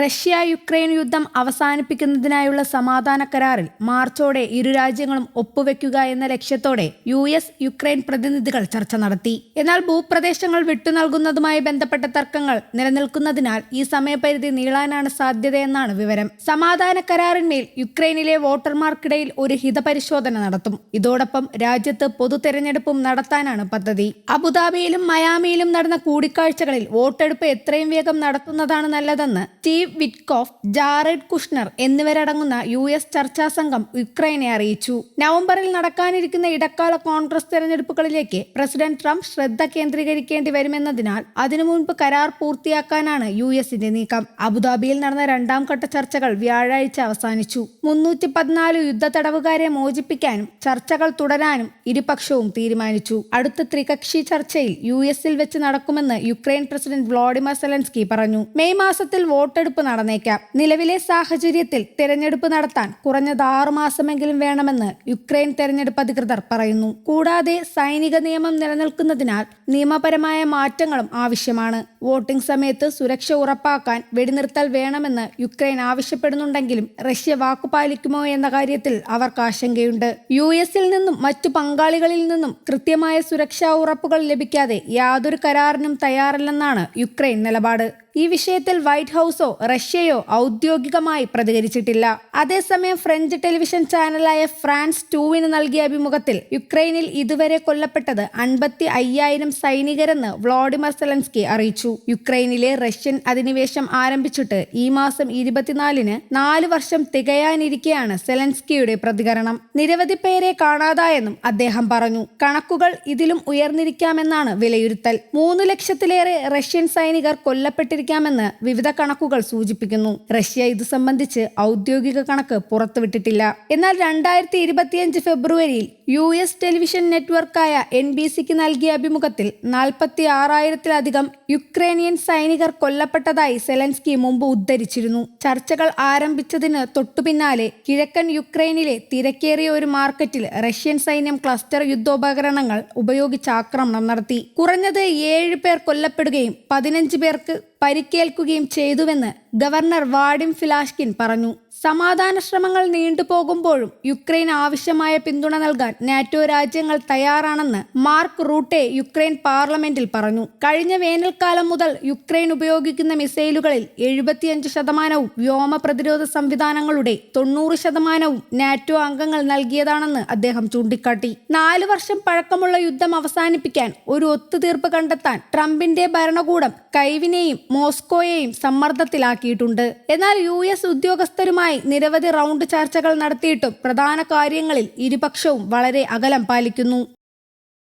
Russia Ukraine യുദ്ധം അവസാനിപ്പിക്കുന്നതിനായുള്ള സമാധാന കരാറിൽ മാർച്ചോടെ ഇരു രാജ്യങ്ങളും ഒപ്പുവെക്കുക എന്ന ലക്ഷ്യത്തോടെ യു എസ് യുക്രൈൻ പ്രതിനിധികൾ ചർച്ച നടത്തി. എന്നാൽ ഭൂപ്രദേശങ്ങൾ വിട്ടുനൽകുന്നതുമായി ബന്ധപ്പെട്ട തർക്കങ്ങൾ നിലനിൽക്കുന്നതിനാൽ ഈ സമയപരിധി നീളാനാണ് സാധ്യതയെന്നാണ് വിവരം. സമാധാന കരാറിന്മേൽ യുക്രൈനിലെ വോട്ടർമാർക്കിടയിൽ ഒരു ഹിതപരിശോധന നടത്തും. ഇതോടൊപ്പം രാജ്യത്ത് പൊതു തെരഞ്ഞെടുപ്പും നടത്താനാണ് പദ്ധതി. അബുദാബിയിലും മയാമിയിലും നടന്ന കൂടിക്കാഴ്ചകളിൽ വോട്ടെടുപ്പ് എത്രയും വേഗം നടത്തുന്നതാണ് നല്ലതെന്ന് വിറ്റ്കോഫ് ജാറഡ് കുഷ്ണർ എന്നിവരടങ്ങുന്ന യു എസ് ചർച്ചാ സംഘം യുക്രൈനെ അറിയിച്ചു. നവംബറിൽ നടക്കാനിരിക്കുന്ന ഇടക്കാല കോൺഗ്രസ് തെരഞ്ഞെടുപ്പുകളിലേക്ക് പ്രസിഡന്റ് ട്രംപ് ശ്രദ്ധ കേന്ദ്രീകരിക്കേണ്ടി വരുമെന്നതിനാൽ അതിനു മുൻപ് കരാർ പൂർത്തിയാക്കാനാണ് യു എസിന്റെ നീക്കം. അബുദാബിയിൽ നടന്ന രണ്ടാം ഘട്ട ചർച്ചകൾ വ്യാഴാഴ്ച അവസാനിച്ചു. മുന്നൂറ്റി പതിനാല് യുദ്ധ തടവുകാരെ മോചിപ്പിക്കാനും ചർച്ചകൾ തുടരാനും ഇരുപക്ഷവും തീരുമാനിച്ചു. അടുത്ത ത്രികക്ഷി ചർച്ചയിൽ യു എസിൽ വെച്ച് നടക്കുമെന്ന് യുക്രൈൻ പ്രസിഡന്റ് വ്ളോഡിമർ സെലൻസ്കി പറഞ്ഞു. മെയ് മാസത്തിൽ വോട്ടെടുപ്പ് നടന്നേക്കാം. നിലവിലെ സാഹചര്യത്തിൽ തെരഞ്ഞെടുപ്പ് നടത്താൻ കുറഞ്ഞത് ആറുമാസമെങ്കിലും വേണമെന്ന് യുക്രൈൻ തെരഞ്ഞെടുപ്പ് അധികൃതർ പറയുന്നു. കൂടാതെ സൈനിക നിയമം നിലനിൽക്കുന്നതിനാൽ നിയമപരമായ മാറ്റങ്ങളും ആവശ്യമാണ്. വോട്ടിംഗ് സമയത്ത് സുരക്ഷ ഉറപ്പാക്കാൻ വെടിനിർത്തൽ വേണമെന്ന് യുക്രൈൻ ആവശ്യപ്പെടുന്നുണ്ടെങ്കിലും റഷ്യ വാക്കുപാലിക്കുമോ എന്ന കാര്യത്തിൽ അവർക്ക് ആശങ്കയുണ്ട്. യു എസിൽ നിന്നും മറ്റു പങ്കാളികളിൽ നിന്നും കൃത്യമായ സുരക്ഷാ ഉറപ്പുകൾ ലഭിക്കാതെ യാതൊരു കരാറിനും തയ്യാറല്ലെന്നാണ് യുക്രൈൻ നിലപാട്. ഈ വിഷയത്തിൽ വൈറ്റ് ഹൗസോ റഷ്യയോ ഔദ്യോഗികമായി പ്രതികരിച്ചിട്ടില്ല. അതേസമയം ഫ്രഞ്ച് ടെലിവിഷൻ ചാനലായ ഫ്രാൻസ് ടൂവിന് നൽകിയ അഭിമുഖത്തിൽ യുക്രൈനിൽ ഇതുവരെ കൊല്ലപ്പെട്ടത് അൻപത്തി അയ്യായിരം സൈനികരെന്ന് വ്ളോഡിമർ സെലൻസ്കി അറിയിച്ചു. യുക്രൈനിലെ റഷ്യൻ അധിനിവേശം ആരംഭിച്ചിട്ട് ഈ മാസം ഇരുപത്തിനാലിന് നാല് വർഷം തികയാനിരിക്കെയാണ് സെലൻസ്കിയുടെ പ്രതികരണം. നിരവധി പേരെ കാണാതായെന്നും അദ്ദേഹം പറഞ്ഞു. കണക്കുകൾ ഇതിലും ഉയർന്നിരിക്കാമെന്നാണ് വിലയിരുത്തൽ. മൂന്ന് ലക്ഷത്തിലേറെ റഷ്യൻ സൈനികർ കൊല്ലപ്പെട്ടിരിക്കാമെന്ന് വിവിധ കണക്കുകൾ സൂചിപ്പിക്കുന്നു. റഷ്യ ഇത് സംബന്ധിച്ച് ഔദ്യോഗിക കണക്ക് പുറത്തുവിട്ടിട്ടില്ല. എന്നാൽ രണ്ടായിരത്തി ഫെബ്രുവരിയിൽ യു എസ് ടെലിവിഷൻ നെറ്റ്വർക്കായ എൻ ബി സിക്ക് നൽകിയ അഭിമുഖത്തിൽ നാൽപ്പത്തി ആറായിരത്തിലധികം യുക്രൈനിയൻ സൈനികർ കൊല്ലപ്പെട്ടതായി സെലൻസ്കി മുമ്പ് ഉദ്ധരിച്ചിരുന്നു. ചർച്ചകൾ ആരംഭിച്ചതിന് തൊട്ടുപിന്നാലെ കിഴക്കൻ യുക്രൈനിലെ തിരക്കേറിയ ഒരു മാർക്കറ്റിൽ റഷ്യൻ സൈന്യം ക്ലസ്റ്റർ യുദ്ധോപകരണങ്ങൾ ഉപയോഗിച്ച് ആക്രമണം നടത്തി. കുറഞ്ഞത് ഏഴ് പേർ കൊല്ലപ്പെടുകയും പതിനഞ്ച് പേർക്ക് പരിക്കേൽക്കുകയും ചെയ്തുവെന്ന് ഗവർണർ വാഡിം ഫിലാഷ്കിൻ പറഞ്ഞു സമാധാന ശ്രമങ്ങൾ നീണ്ടുപോകുമ്പോഴും യുക്രൈൻ ആവശ്യമായ പിന്തുണ നൽകാൻ നാറ്റോ രാജ്യങ്ങൾ തയ്യാറാണെന്ന് മാർക്ക് റൂട്ടെ യുക്രൈൻ പാർലമെന്റിൽ പറഞ്ഞു. കഴിഞ്ഞ വേനൽക്കാലം മുതൽ യുക്രൈൻ ഉപയോഗിക്കുന്ന മിസൈലുകളിൽ എഴുപത്തിയഞ്ച് ശതമാനവും വ്യോമ പ്രതിരോധ സംവിധാനങ്ങളുടെ തൊണ്ണൂറ് ശതമാനവും നാറ്റോ അംഗങ്ങൾ നൽകിയതാണെന്ന് അദ്ദേഹം ചൂണ്ടിക്കാട്ടി. നാല് വർഷം പഴക്കമുള്ള യുദ്ധം അവസാനിപ്പിക്കാൻ ഒരു ഒത്തുതീർപ്പ് കണ്ടെത്താൻ ട്രംപിന്റെ ഭരണകൂടം കൈവിനെയും മോസ്കോയെയും സമ്മർദ്ദത്തിലാക്കിയിട്ടുണ്ട് എന്നാൽ യു എസ് ഉദ്യോഗസ്ഥരുമായി നിരവധി റൗണ്ട് ചർച്ചകൾ നടത്തിയിട്ടും പ്രധാന കാര്യങ്ങളിൽ ഇരുപക്ഷവും വളരെ അകലം പാലിക്കുന്നു.